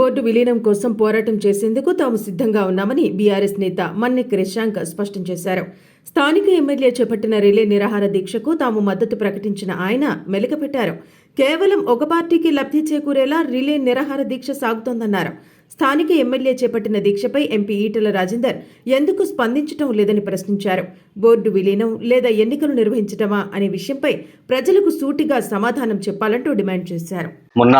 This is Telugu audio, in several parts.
బోర్డు విలీనం కోసం పోరాటం చేసేందుకు తాము సిద్ధంగా ఉన్నామని బీఆర్ఎస్ నేత మన్నిక్ క్రిషాంక్ స్పష్టం చేశారు. స్థానిక ఎమ్మెల్యే చేపట్టిన రిలే నిరాహార దీక్షకు తాము మద్దతు ప్రకటించిన ఆయన మెలికపెట్టారు. కేవలం ఒక పార్టీకి లబ్ధి చేకూరేలా రిలే నిరాహార దీక్ష సాగుతోందన్నారు. స్థానిక ఎమ్మెల్యే చేపట్టిన దీక్షపై ఎంపీ ఈటల రాజేందర్ ఎందుకు స్పందించటం లేదని ప్రశ్నించారు. బోర్డు విలీనం లేదా ఎన్నికలు నిర్వహించటమా? అనే విషయంపై ప్రజలకు సూటిగా సమాధానం చెప్పాలంటూ డిమాండ్ చేశారు. మొన్న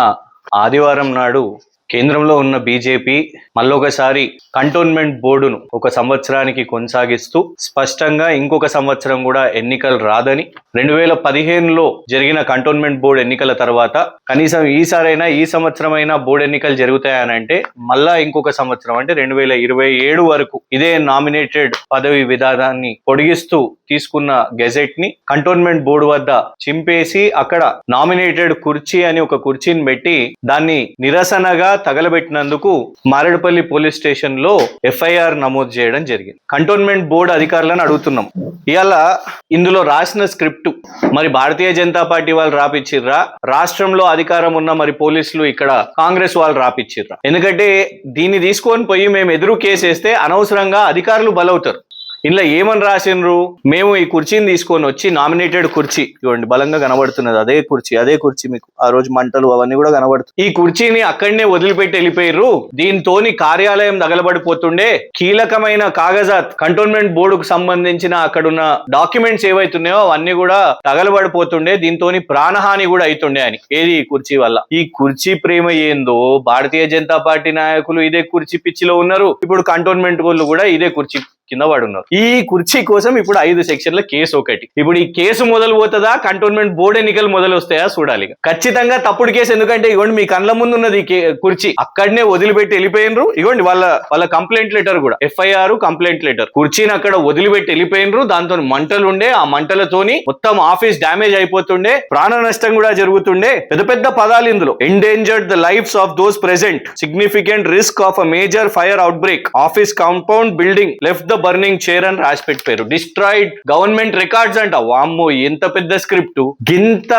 ఆదివారం నాడు కేంద్రంలో ఉన్న బీజేపీ మళ్ళొకసారి కంటోన్మెంట్ బోర్డును ఒక సంవత్సరానికి కొనసాగిస్తూ స్పష్టంగా ఇంకొక సంవత్సరం కూడా ఎన్నికలు రాదని రెండు వేల పదిహేనులో జరిగిన కంటోన్మెంట్ బోర్డు ఎన్నికల తర్వాత కనీసం ఈసారైనా ఈ సంవత్సరమైనా బోర్డు ఎన్నికలు జరుగుతాయని అంటే మళ్ళా ఇంకొక సంవత్సరం అంటే రెండు వేల ఇరవై ఏడు వరకు ఇదే నామినేటెడ్ పదవి విధానాన్ని పొడిగిస్తూ తీసుకున్న గెజెట్ని కంటోన్మెంట్ బోర్డు వద్ద చింపేసి అక్కడ నామినేటెడ్ కుర్చీ అని ఒక కుర్చీని పెట్టి దాన్ని నిరసనగా తగలబెట్టినందుకు మారేడుపల్లి పోలీస్ స్టేషన్లో ఎఫ్ఐఆర్ నమోదు చేయడం జరిగింది. కంటోన్మెంట్ బోర్డు అధికారులను అడుగుతున్నాం. ఇవాళ ఇందులో రాసిన స్క్రిప్ట్ మరి భారతీయ జనతా పార్టీ వాళ్ళు రాపిచ్చిర్రా? రాష్ట్రంలో అధికారం ఉన్న మరి పోలీసులు ఇక్కడ కాంగ్రెస్ వాళ్ళు రాపిచ్చిర్రా? ఎందుకంటే దీన్ని తీసుకొని పోయి మేము ఎదురు కేసేస్తే అనవసరంగా అధికారులు బలవుతారు. ఇందులో ఏమని రాసిండ్రు? మేము ఈ కుర్చీని తీసుకొని వచ్చి నామినేటెడ్ కుర్చీ. చూడండి బలంగా కనబడుతున్నది అదే కుర్చీ అదే కుర్చీ మీకు. ఆ రోజు మంటలు అవన్నీ కూడా కనబడుతుంది ఈ కుర్చీని అక్కడనే వదిలిపెట్టి వెళ్ళిపోయారు దీంతోని కార్యాలయం తగలబడిపోతుండే. కీలకమైన కాగజాత్ కంటోన్మెంట్ బోర్డుకు సంబంధించిన అక్కడున్న డాక్యుమెంట్స్ ఏవైతున్నాయో అవన్నీ కూడా తగలబడిపోతుండే. దీంతోని ప్రాణహాని కూడా అవుతుండే అని ఏది ఈ కుర్చీ వల్ల? ఈ కుర్చీ ప్రేమ ఏందో? భారతీయ జనతా పార్టీ నాయకులు ఇదే కుర్చీ పిచ్చిలో ఉన్నారు. ఇప్పుడు కంటోన్మెంట్ వాళ్ళు కూడా ఇదే కుర్చీ. కింద పడి ఉన్నారు ఈ కుర్చీ కోసం ఇప్పుడు ఐదు సెక్షన్ల కేసు ఒకటి. ఇప్పుడు ఈ కేసు మొదలు పోతుందా కంటోన్మెంట్ బోర్డు ఎన్నికలు మొదలు వస్తాయా చూడాలి ఖచ్చితంగా తప్పుడు కేసు ఎందుకంటే ఇగోండి మీ కళ్ళ ముందు ఉన్నది కే- కుర్చీ. అక్కడనే వదిలిపెట్టి వెళ్ళిపోయినరు. ఇగోండి వాళ్ళ వాళ్ళ కంప్లైంట్ లెటర్ కూడా. FIR complaint letter. కుర్చీని అక్కడ వదిలిపెట్టి వెళ్ళిపోయినరు. దాంతో మంటలు ఉండే ఆ మంటలతోని మొత్తం ఆఫీస్ డ్యామేజ్ అయిపోతుండే ప్రాణ నష్టం కూడా జరుగుతుండే. పెద్ద పెద్ద పదాలు ఇందులో. Endangered the lives of those present significant risk of a major fire outbreak office compound building left the burning chair అని రాసి పెట్టారు డిస్ట్రాయిడ్ గవర్నమెంట్ రికార్డ్స్ అంట. వామ్మో ఎంత పెద్ద స్క్రిప్ట్ గింత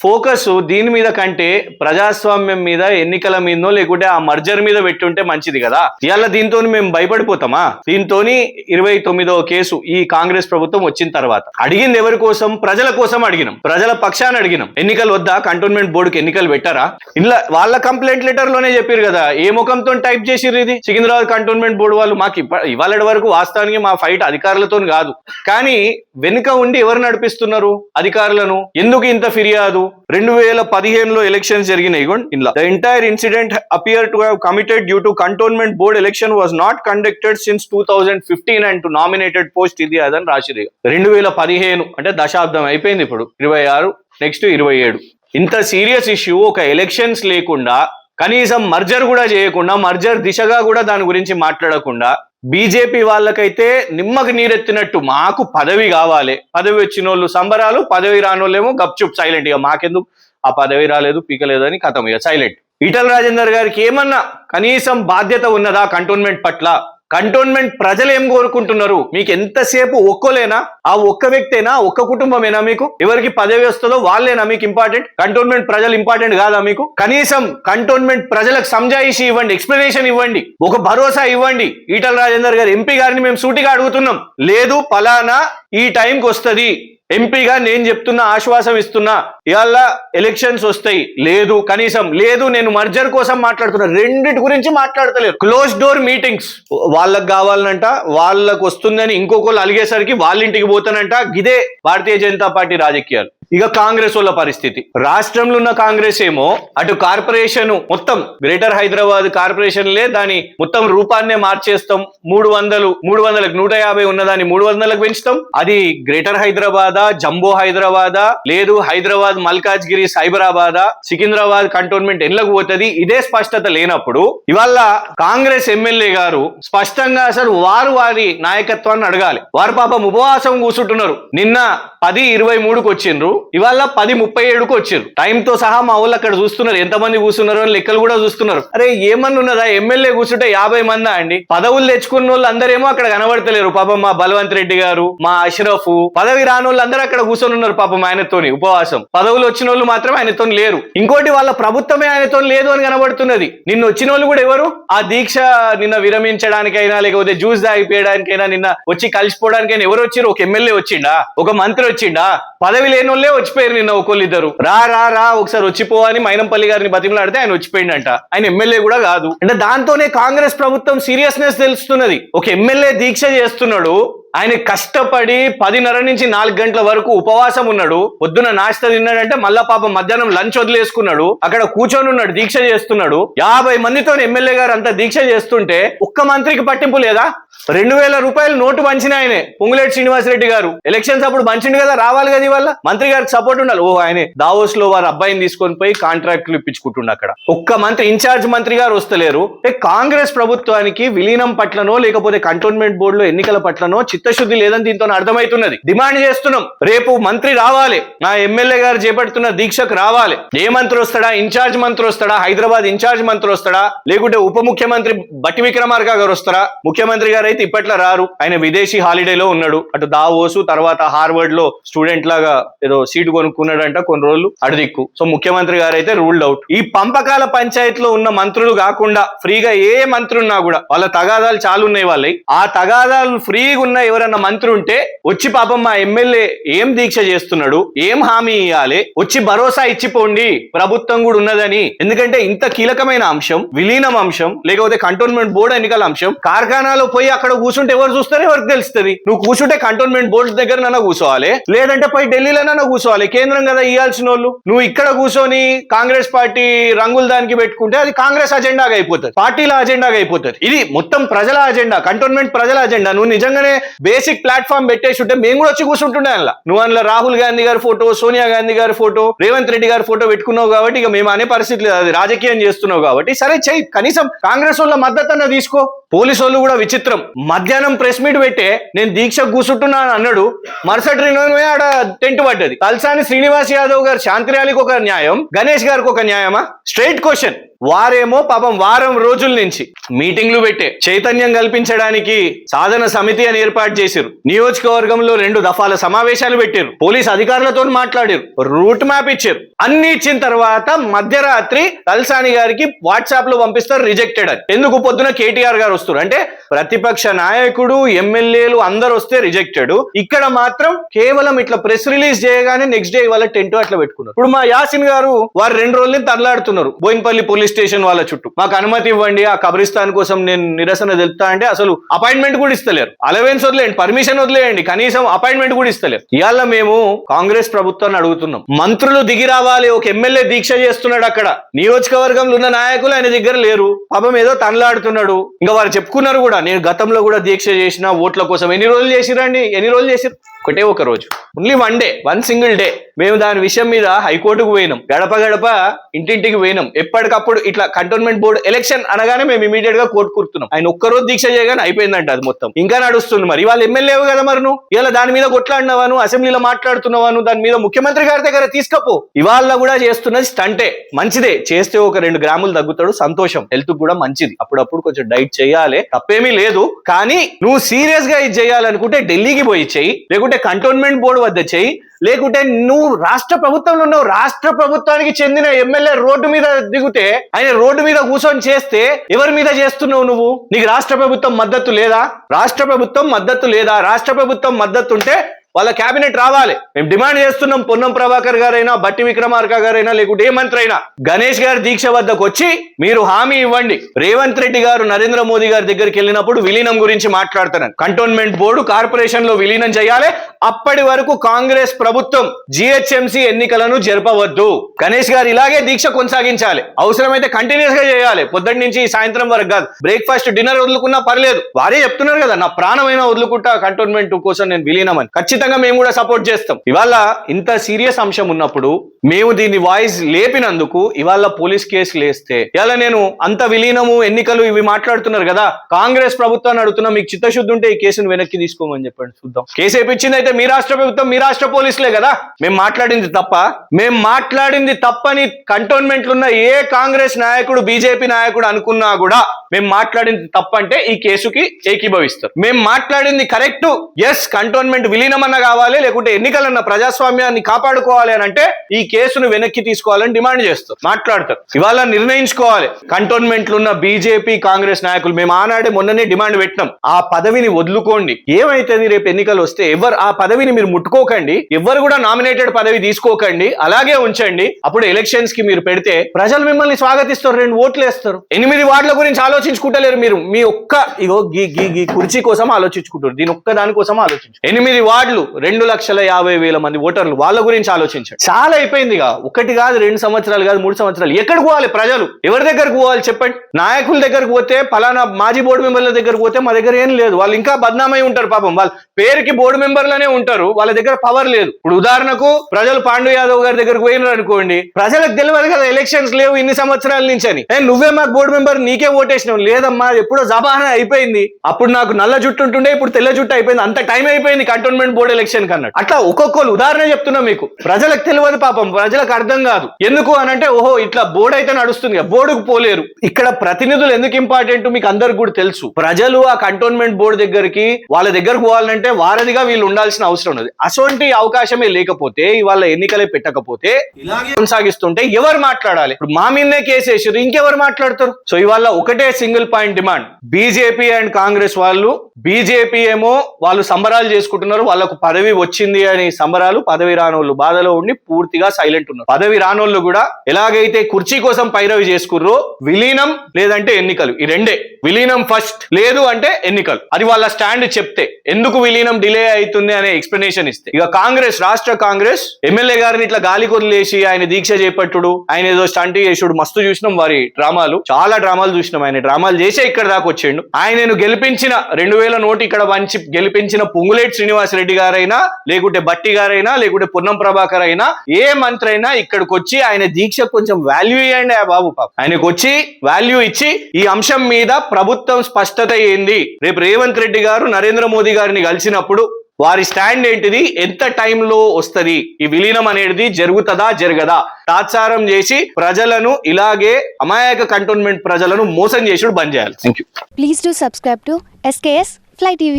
ఫోకస్ దీని మీద కంటే ప్రజాస్వామ్యం మీద ఎన్నికల మీదనో లేకుంటే ఆ మర్జర్ మీద పెట్టుంటే మంచిది కదా. ఇవాళ దీంతో మేము భయపడిపోతామా? దీంతో ఇరవై తొమ్మిదో కేసు ఈ కాంగ్రెస్ ప్రభుత్వం వచ్చిన తర్వాత. అడిగింది ఎవరి కోసం? ప్రజల కోసం అడిగినాం. ప్రజల పక్షాన్ని అడిగినాం. ఎన్నికలు వద్దా? కంటోన్మెంట్ బోర్డుకి ఎన్నికలు పెట్టారా? ఇలా వాళ్ళ కంప్లైంట్ లెటర్లోనే చెప్పారు కదా. ఏ ముఖంతో టైప్ చేసిర్రు ఇది? సికింద్రాబాద్ కంటోన్మెంట్ బోర్డు వాళ్ళు మాకు ఇవాళ వరకు వాస్తవానికి మా ఫైట్ అధికారులతో కాదు. కానీ వెనుక ఉండి ఎవరు నడిపిస్తున్నారు అధికారులను? ఎందుకు ఇంత ఫిర్యాదు? రెండు వేల పదిహేనులో ఎలక్షన్స్ జరిగినాయి ఇలా the entire incident appear to have committed due to cantonment board election was not conducted since two thousand fifteen and to nominated post ఇది అదని రాసిరు రెండు వేల పదిహేను అంటే దశాబ్దం అయిపోయింది ఇప్పుడు. ఇరవై ఆరు నెక్స్ట్ ఇరవై ఏడు. ఇంత సీరియస్ ఇష్యూ ఒక ఎలక్షన్స్ లేకుండా కనీసం మర్జర్ కూడా చేయకుండా మర్జర్ దిశగా కూడా దాని గురించి మాట్లాడకుండా బీజేపీ వాళ్ళకైతే నిమ్మకు నీరెత్తినట్టు మాకు పదవి కావాలి. పదవి వచ్చిన వాళ్ళు సంబరాలు పదవి రాని వాళ్ళేమో గప్చుప్ సైలెంట్ ఇక మాకెందుకు? ఆ పదవి రాలేదు పీకలేదని కథం ఇక. సైలెంట్ ఈటల రాజేందర్ గారికి ఏమన్నా కనీసం బాధ్యత ఉన్నదా కంటోన్మెంట్ పట్ల? కంటోన్మెంట్ ప్రజలు ఏం కోరుకుంటున్నారు? మీకు ఎంతసేపు ఒక్కోలేనా? ఆ ఒక్క వ్యక్తేనా? ఒక్క కుటుంబమేనా మీకు? ఎవరికి పదవి వస్తుందో వాళ్ళేనా మీకు ఇంపార్టెంట్ కంటోన్మెంట్ ప్రజలు ఇంపార్టెంట్ కాదా మీకు? కనీసం కంటోన్మెంట్ ప్రజలకు సంజాయిషి ఇవ్వండి ఎక్స్ప్లెనేషన్ ఇవ్వండి ఒక భరోసా ఇవ్వండి. ఈటల రాజేందర్ గారు ఎంపీ గారిని మేము సూటిగా అడుగుతున్నాం. లేదు పలానా ఈ టైంకి వస్తుంది. ఎంపీగా నేను చెప్తున్నా ఆశ్వాసం ఇస్తున్నా ఇవాళ ఎలక్షన్స్ వస్తాయి. లేదు కనీసం లేదు నేను మర్జర్ కోసం మాట్లాడుతున్నా. రెండిటి గురించి మాట్లాడతలేరు క్లోజ్ డోర్ మీటింగ్స్ వాళ్ళకి కావాలనంట వాళ్ళకు వస్తుందని ఇంకొకళ్ళు అలిగేసరికి వాళ్ళ ఇంటికి పోతానంట. ఇదే భారతీయ జనతా పార్టీ రాజకీయాలు. ఇక కాంగ్రెస్ వాళ్ళ పరిస్థితి. రాష్ట్రంలో ఉన్న కాంగ్రెస్ ఏమో అటు కార్పొరేషన్ మొత్తం గ్రేటర్ హైదరాబాద్ కార్పొరేషన్లే దాని మొత్తం రూపాన్నే మార్చేస్తాం. మూడు వందలు మూడు వందలకు నూట యాభై ఉన్నదాన్ని మూడు వందలకు పెంచుతాం. అది గ్రేటర్ హైదరాబాదా జంబో హైదరాబాదా లేదు హైదరాబాద్ మల్కాజ్గిరి సైబరాబాద్ సికింద్రాబాద్ కంటోన్మెంట్ ఎన్లకు పోతుంది? ఇదే స్పష్టత లేనప్పుడు ఇవాళ కాంగ్రెస్ ఎమ్మెల్యే గారు స్పష్టంగా అసలు వారు వారి నాయకత్వాన్ని అడగాలి. వారు పాపం ఉపవాసం కూర్చుంటున్నారు. నిన్న పది ఇరవై మూడుకు వచ్చిండ్రు. ఇవాళ పది ముప్పై ఏడుకు వచ్చిండ్రు. టైం తో సహా మా వాళ్ళు అక్కడ చూస్తున్నారు. ఎంతమంది కూర్చున్నారు అని లెక్కలు కూడా చూస్తున్నారు. అరే ఏమన్నా ఉన్నదా ఎమ్మెల్యే కూర్చుంటే యాభై మందా అండి? పదవులు తెచ్చుకున్న వాళ్ళు అందరేమో అక్కడ కనబడతలేరు. పాపం మా బలవంత్ రెడ్డి గారు మా అష్రఫ్ పదవి రాని వాళ్ళు అందరూ అక్కడ కూర్చొని ఉన్నారు పాపం ఆయనతోని ఉపవాసం. పదవులు వచ్చిన వాళ్ళు మాత్రం ఆయనతో లేరు. ఇంకోటి వాళ్ళ ప్రభుత్వమే ఆయనతో లేదు అని కనబడుతున్నది. నిన్న వచ్చిన వాళ్ళు కూడా ఎవరు? ఆ దీక్ష నిన్న విరమించడానికైనా లేకపోతే జ్యూస్ తాగిపోయడానికైనా నిన్న వచ్చి కలిసిపోవడానికైనా ఎవరు వచ్చారు? ఒక ఎమ్మెల్యే వచ్చిండా? ఒక మంత్రి వచ్చిండా? పదవి లేని వాళ్ళే వచ్చిపోయారు నిన్న ఒకళ్ళు ఇద్దరు రా రా రా ఒకసారి వచ్చిపో అని మైనంపల్లి గారిని బతిమలాడితే ఆయన వచ్చిపోయిండంట. ఆయన ఎమ్మెల్యే కూడా కాదు. అంటే దాంతోనే కాంగ్రెస్ ప్రభుత్వం సీరియస్నెస్ తెలుస్తున్నది. ఒక ఎమ్మెల్యే దీక్ష చేస్తున్నాడు. ఆయన కష్టపడి పదిన్నర నుంచి నాలుగు గంటల వరకు ఉపవాసం ఉన్నాడు. పొద్దున నాస్తా తిన్నాడంటే మళ్ళా పాపం మధ్యాహ్నం లంచ్ వదిలేసుకున్నాడు. అక్కడ కూర్చొని ఉన్నాడు దీక్ష చేస్తున్నాడు. యాభై మందితో ఎమ్మెల్యే గారు అంతా దీక్ష చేస్తుంటే ఒక్క మంత్రికి పట్టింపు లేదా? రెండు వేల రూపాయలు నోటు పంచిన ఆయనే పొంగులేటి శ్రీనివాసరెడ్డి గారు. ఎలక్షన్స్ అప్పుడు పంచిండు కదా రావాలి కదా ఇవాళ? మంత్రి గారికి సపోర్ట్ ఉండాలి. ఓ ఆయనే దావోస్లో వారి అబ్బాయిని తీసుకొని పోయి కాంట్రాక్ట్లు ఇప్పించుకుంటుండ అక్కడ. ఒక్క మంత్రి ఇన్ఛార్జ్ మంత్రి గారు వస్తలేరు. కాంగ్రెస్ ప్రభుత్వానికి విలీనం పట్లనో లేకపోతే కంటోన్మెంట్ బోర్డులో ఎన్నికల పట్లనో చిత్తశుద్ధి లేదని దీంతో అర్థమవుతున్నది. డిమాండ్ చేస్తున్నాం. రేపు మంత్రి రావాలి. నా ఎమ్మెల్యే గారు చేపడుతున్న దీక్షకు రావాలి. ఏ మంత్రి వస్తాడా? ఇన్ఛార్జ్ మంత్రి వస్తాడా? హైదరాబాద్ ఇన్ఛార్జ్ మంత్రి వస్తాడా? లేకుంటే ఉప ముఖ్యమంత్రి బట్టి విక్రమార్క గారు వస్తారా? ముఖ్యమంత్రి గారు అయితే ఇప్పట్లో రారు. ఆయన విదేశీ హాలిడేలో ఉన్నాడు. అటు దావోసు తర్వాత హార్వర్డ్లో స్టూడెంట్ లాగా ఏదో సీటు కొనుక్కున్నాడంట కొన్ని రోజులు అడిదిక్కు సో ముఖ్యమంత్రి గారు అయితే రూల్డ్ అవుట్. ఈ పంపకాల పంచాయతీలో ఉన్న మంత్రులు కాకుండా ఫ్రీగా ఏ మంత్రి ఉన్నా కూడా వాళ్ళ తగాదాలు చాలా ఉన్నాయి వాళ్ళవి ఆ తగాదాలు ఫ్రీగా ఉన్న ఎవరన్నా మంత్రి ఉంటే వచ్చి పాపం మా ఎమ్మెల్యే ఏం దీక్ష చేస్తున్నాడు? ఏం హామీ ఇవ్వాలి వచ్చి భరోసా ఇచ్చిపోండి. ప్రభుత్వం కూడా ఉన్నదని. ఎందుకంటే ఇంత కీలకమైన అంశం విలీనం అంశం లేకపోతే కంటోన్మెంట్ బోర్డు ఎన్నికల అంశం కార్ఖానాలో పోయి అక్కడ కూర్చుంటే ఎవరు చూస్తారో? ఎవరికి తెలుస్తుంది? నువ్వు కూర్చుంటే కంటోన్మెంట్ బోర్డు దగ్గర నన్న కూర్చోవాలి. లేదంటే పోయి ఢిల్లీలోనన్నా కూర్చోవాలి. కేంద్రం కదా ఇవ్వాల్సిన వాళ్ళు నువ్వు ఇక్కడ కూర్చొని కాంగ్రెస్ పార్టీ రంగులు దానికి పెట్టుకుంటే అది కాంగ్రెస్ అజెండాగా అయిపోతుంది. పార్టీల అజెండాగా అయిపోతుంది. ఇది మొత్తం ప్రజల అజెండా కంటోన్మెంట్ ప్రజల అజెండా. నువ్వు నిజంగానే బేసిక్ ప్లాట్ఫామ్ పెట్టేసి ఉంటే మేము కూడా వచ్చి కూర్చుంటుండే అందులో. నువ్వు అందులో రాహుల్ గాంధీ గారి ఫోటో సోనియా గాంధీ గారి ఫోటో రేవంత్ రెడ్డి గారి ఫోటో పెట్టుకున్నావు కాబట్టి ఇక మేము అనే పరిస్థితి లేదు. అది రాజకీయం చేస్తున్నావు కాబట్టి సరే చెయ్యి. కనీసం కాంగ్రెస్ వాళ్ళ మద్దతు అన్న తీసుకో. పోలీసు వాళ్ళు కూడా విచిత్రం. మధ్యాహ్నం ప్రెస్ మీట్ పెట్టే నేను దీక్ష కూర్చుంటున్నాను అన్నాడు. మరుసటి రినోమే ఆడ టెంట్ పడ్డది. తలసాని శ్రీనివాస్ యాదవ్ గారు శాంతి ర్యాలీకి ఒక న్యాయం గణేష్ గారికి ఒక న్యాయమా? Straight question. వారేమో పాపం వారం రోజుల నుంచి మీటింగ్లు పెట్టే చైతన్యం కల్పించడానికి సాధన సమితి అని ఏర్పాటు చేశారు నియోజకవర్గంలో రెండు దఫాల సమావేశాలు పెట్టారు పోలీస్ అధికారులతో మాట్లాడారు రూట్ మ్యాప్ ఇచ్చారు అన్ని ఇచ్చిన తర్వాత మధ్యరాత్రి తలసాని గారికి వాట్సాప్లో పంపిస్తారు రిజెక్టెడ్ అని. ఎందుకు? పొద్దున కేటీఆర్ గారు వస్తారు అంటే ప్రతిపక్ష నాయకుడు ఎమ్మెల్యేలు అందరు వస్తే రిజెక్టెడ్. ఇక్కడ మాత్రం కేవలం ఇట్లా ప్రెస్ రిలీజ్ చేయగానే నెక్స్ట్ డే వాళ్ళ టెంట్ అట్లా పెట్టుకున్నారు. ఇప్పుడు మా యాసిన్ గారు వారు రెండు రోజులు తరలాడుతున్నారు. బోయినపల్లి పోలీస్ స్టేషన్ వాళ్ళ చుట్టూ. మాకు అనుమతి ఇవ్వండి ఆ కబ్రిస్తాన్ కోసం నేను నిరసన తెలుపుతా అంటే అసలు అపాయింట్మెంట్ కూడా ఇస్తలేరు. అలవెన్స్ వదిలేయండి పర్మిషన్ వదిలేయండి కనీసం అపాయింట్మెంట్ కూడా ఇస్తలేరు. ఇవాళ మేము కాంగ్రెస్ ప్రభుత్వాన్ని అడుగుతున్నాం. మంత్రులు దిగి రావాలి ఒక ఎమ్మెల్యే దీక్ష చేస్తున్నాడు అక్కడ. నియోజకవర్గంలో ఉన్న నాయకులు ఆయన దగ్గర లేరు. పాపం ఏదో తనలాడుతున్నాడు. ఇంకా వారు చెప్పుకున్నారు కూడా నేను గతంలో కూడా దీక్ష చేసిన ఓట్ల కోసం ఎన్ని రోజులు చేసిరండి ఎన్ని రోజులు చేసిరు ఒకటే ఒక రోజు. Only one day one single day మేము దాని విషయం మీద హైకోర్టుకు పోయినాం. గడప గడప ఇంటింటికి పోయినాం. ఎప్పటికప్పుడు ఇట్లా కంటోన్మెంట్ బోర్డు ఎలక్షన్ అనగానే మేము ఇమీడియట్గా కోర్టు కూర్తున్నాం ఆయన ఒక్కరోజు దీక్ష చేయగానే అయిపోయిందంట అది మొత్తం. ఇంకా నడుస్తుంది మరి. వాళ్ళు ఎమ్మెల్యేవు కదా మరి నువ్వు? ఇలా దాని మీద కొట్లాడినవాను అసెంబ్లీలో మాట్లాడుతున్నావాను దాని మీద ముఖ్యమంత్రి గారి దగ్గర తీసుకపో. ఇవాళ కూడా చేస్తున్నది స్టంటే మంచిదే. చేస్తే ఒక రెండు గ్రాములు తగ్గుతాడు సంతోషం. హెల్త్ కూడా మంచిది. అప్పుడప్పుడు కొంచెం డైట్ చేయాలి. తప్పేమీ లేదు. కానీ నువ్వు సీరియస్గా ఇది చేయాలనుకుంటే ఢిల్లీకి పోయి చెయ్యి లేకుంటే కంటోన్మెంట్ బోర్డు వద్ద చేయి లేకుంటే నువ్వు రాష్ట్ర ప్రభుత్వంలో ఉన్నావు రాష్ట్ర ప్రభుత్వానికి చెందిన ఎమ్మెల్యే రోడ్డు మీద దిగుతే ఆయన రోడ్డు మీద కూర్చొని చేస్తే ఎవరి మీద చేస్తున్నావు నువ్వు? నీకు రాష్ట్ర ప్రభుత్వం మద్దతు లేదా? రాష్ట్ర ప్రభుత్వం మద్దతు లేదా? రాష్ట్ర ప్రభుత్వం మద్దతు ఉంటే వాళ్ళ కేబినెట్ రావాలి. మేము డిమాండ్ చేస్తున్నాం. పొన్నం ప్రభాకర్ గారైనా బట్టి విక్రమార్క గారైనా లేకుంటే ఏ మంత్రి అయినా గణేష్ గారి దీక్ష వద్దకు వచ్చి మీరు హామీ ఇవ్వండి. రేవంత్ రెడ్డి గారు నరేంద్ర మోదీ గారి దగ్గరికి వెళ్ళినప్పుడు విలీనం గురించి మాట్లాడుతున్నారు కంటోన్మెంట్ బోర్డు కార్పొరేషన్లో విలీనం చేయాలి. అప్పటి వరకు కాంగ్రెస్ ప్రభుత్వం జిహెచ్ఎంసీ ఎన్నికలను జరపవద్దు. గణేష్ గారు ఇలాగే దీక్ష కొనసాగించాలి. అవసరమైతే కంటిన్యూస్గా చేయాలి. పొద్దున్న నుంచి సాయంత్రం వరకు కాదు. బ్రేక్ఫాస్ట్ డిన్నర్ వదులుకున్నా పర్లేదు. వారే చెప్తున్నారు కదా నా ప్రాణమైన వదులుకుంటా కంటోన్మెంట్ కోసం నేను విలీనం అని ఖచ్చితంగా ఖచ్చితంగా మేము కూడా సపోర్ట్ చేస్తాం. ఇవాళ ఇంత సీరియస్ అంశం ఉన్నప్పుడు మేము దీన్ని వాయిస్ లేపినందుకు ఇవాళ పోలీస్ కేసు లేస్తే ఇవాళ నేను అంత విలీనము ఎన్నికలు ఇవి మాట్లాడుతున్నారు కదా కాంగ్రెస్ ప్రభుత్వాన్ని అడుగుతున్నా మీకు చిత్తశుద్ధి ఉంటే ఈ కేసును వెనక్కి తీసుకోమని చెప్పండి. చూద్దాం. కేసు వేపించింది అయితే మీ రాష్ట్ర ప్రభుత్వం మీ రాష్ట్ర పోలీసులే కదా? మేము మాట్లాడింది తప్ప మేము మాట్లాడింది తప్పని కంటోన్మెంట్లు ఉన్న ఏ కాంగ్రెస్ నాయకుడు బీజేపీ నాయకుడు అనుకున్నా కూడా మేము మాట్లాడింది తప్పంటే ఈ కేసుకి ఏకీభవిస్తారు మేము మాట్లాడింది కరెక్ట్ ఎస్ కంటోన్మెంట్ విలీనం విలీనమన్న కావాలి లేకుంటే ఎన్నికలన్న ప్రజాస్వామ్యాన్ని కాపాడుకోవాలి అని అంటే ఈ కేసును వెనక్కి తీసుకోవాలని డిమాండ్ చేస్తారు మాట్లాడతారు. ఇవాళ నిర్ణయించుకోవాలి. కంటోన్మెంట్లు ఉన్న బీజేపీ కాంగ్రెస్ నాయకులు మేము ఆనాడే మొన్ననే డిమాండ్ పెట్టినాం. ఆ పదవిని వదులుకోండి. ఏమైతుంది రేపు ఎన్నికలు వస్తే ఎవరు ఆ పదవిని మీరు ముట్టుకోకండి ఎవరు కూడా నామినేటెడ్ పదవి తీసుకోకండి అలాగే ఉంచండి. అప్పుడు ఎలక్షన్స్కి మీరు పెడితే ప్రజలు మిమ్మల్ని స్వాగతిస్తారు రెండు ఓట్లు వేస్తారు. ఎనిమిది వార్డుల గురించి ఆలోచించుకుంటలేరు మీరు. మీ ఒక్క ఇగో గీ గీ గీ కుర్చీ కోసం ఆలోచించుకుంటారు. దీని ఒక్క దాని కోసం ఆలోచించు. ఎనిమిది వార్డులు రెండు లక్షల యాభై వేల మంది ఓటర్లు వాళ్ళ గురించి ఆలోచించండి. చాలా అయిపోయిందిగా ఒకటి కాదు రెండు సంవత్సరాలు కాదు మూడు సంవత్సరాలు. ఎక్కడికి పోవాలి ప్రజలు? ఎవరి దగ్గరకు పోవాలి చెప్పండి? నాయకుల దగ్గరకు పోతే పలానా మాజీ బోర్డు మెంబర్ల దగ్గరకు పోతే మా దగ్గర ఏం లేదు. వాళ్ళు ఇంకా బద్నామై ఉంటారు పాపం. వాళ్ళ పేరుకి బోర్డు మెంబర్లనే ఉంటారు. వాళ్ళ దగ్గర పవర్ లేదు. ఇప్పుడు ఉదాహరణకు ప్రజలు పాండు యాదవ్ గారి దగ్గరకు పోయినారు అనుకోండి. ప్రజలకు తెలియదు కదా ఎలక్షన్స్ లేవు ఇన్ని సంవత్సరాల నుంచి అని. నువ్వే మాకు బోర్డు మెంబర్ నీకే ఓటేసినావు. లేదమ్మా ఎప్పుడో జబానా అయిపోయింది. అప్పుడు నాకు నల్ల జుట్టు ఉంటుండే ఇప్పుడు తెల్ల జుట్టు అయిపోయింది. అంత టైం అయిపోయింది కంటోన్మెంట్ బోర్డు ఎలక్షన్ అన్నట్టు. అట్లా ఒక్కొక్కరు ఉదాహరణ చెప్తున్నా మీకు. ప్రజలకు తెలియదు పాపం ప్రజలకు అర్థం కాదు. ఎందుకు అని అంటే ఓహో ఇట్లా బోర్డు అయితే నడుస్తుంది బోర్డుకు పోలేరు. ఇక్కడ ప్రతినిధులు ఎందుకు ఇంపార్టెంట్ మీకు అందరికి కూడా తెలుసు. ప్రజలు ఆ కంటోన్మెంట్ బోర్డు దగ్గరికి వాళ్ళ దగ్గరకు పోవాలంటే వారధిగా వీళ్ళు ఉండాల్సిన అవసరం ఉన్నది. అటువంటి అవకాశమే లేకపోతే ఇవాళ ఎన్నికలే పెట్టకపోతే ఇలాగే కొనసాగిస్తుంటే ఎవరు మాట్లాడాలి? ఇప్పుడు మా మీదనే కేసు వేసారు ఇంకెవరు మాట్లాడతారు? సో ఇవాళ ఒకటే single point demand BJP and Congress వాళ్ళు బీజేపీ ఏమో వాళ్ళు సంబరాలు చేసుకుంటున్నారు వాళ్ళకు పదవి వచ్చింది అని సంబరాలు పదవి రానోళ్ళు బాధలో ఉండి పూర్తిగా సైలెంట్ ఉన్నారు. పదవి రానోళ్ళు కూడా ఎలాగైతే కుర్చీ కోసం పైరవి చేసుకుర్రో విలీనం లేదంటే ఎన్నికలు. ఈ రెండే. విలీనం ఫస్ట్ లేదు అంటే ఎన్నికలు. అది వాళ్ళ స్టాండ్ చెప్తే. ఎందుకు విలీనం డిలే అవుతుంది అనే ఎక్స్ప్లెనేషన్ ఇస్తే. ఇక కాంగ్రెస్ రాష్ట్ర కాంగ్రెస్ ఎమ్మెల్యే గారిని ఇట్లా గాలి కొదిలేసి ఆయన దీక్ష చేపట్టుడు ఆయన ఏదో స్టంట్ చేసుడు మస్తు చూసినాం వారి డ్రామాలు. చాలా డ్రామాలు చూసినాం ఆయన. డ్రామాలు చేసే ఇక్కడ దాకా వచ్చిండు ఆయనను గెలిపించిన రెండు వేల నోటు ఇక్కడ వంచి గెలిపించిన పొంగులేటి శ్రీనివాస్ రెడ్డి గారైనా లేకుంటే బట్టి గారైనా లేకుంటే పొన్నం ప్రభాకర్ అయినా ఏ మంత్రి అయినా ఇక్కడికి వచ్చి ఆయన దీక్ష కొంచెం వాల్యూ ఇవ్వండి ఆ బాబు పాప. ఆయనకు వచ్చి వాల్యూ ఇచ్చి ఈ అంశం మీద ప్రభుత్వం స్పష్టత ఏంది? రేపు రేవంత్ రెడ్డి గారు నరేంద్ర మోదీ గారిని కలిసినప్పుడు వారి స్టాండ్ ఏంటిది? ఎంత టైంలో వస్తది? ఈ విలీనం అనేది జరుగుతుందా? జరగదా? తాత్సారం చేసి ప్రజలను ఇలాగే అమాయక కంటోన్మెంట్ ప్రజలను మోసం చేసుడు బంద్ చేయాలి. Thank you Please do subscribe to SKS Fly TV.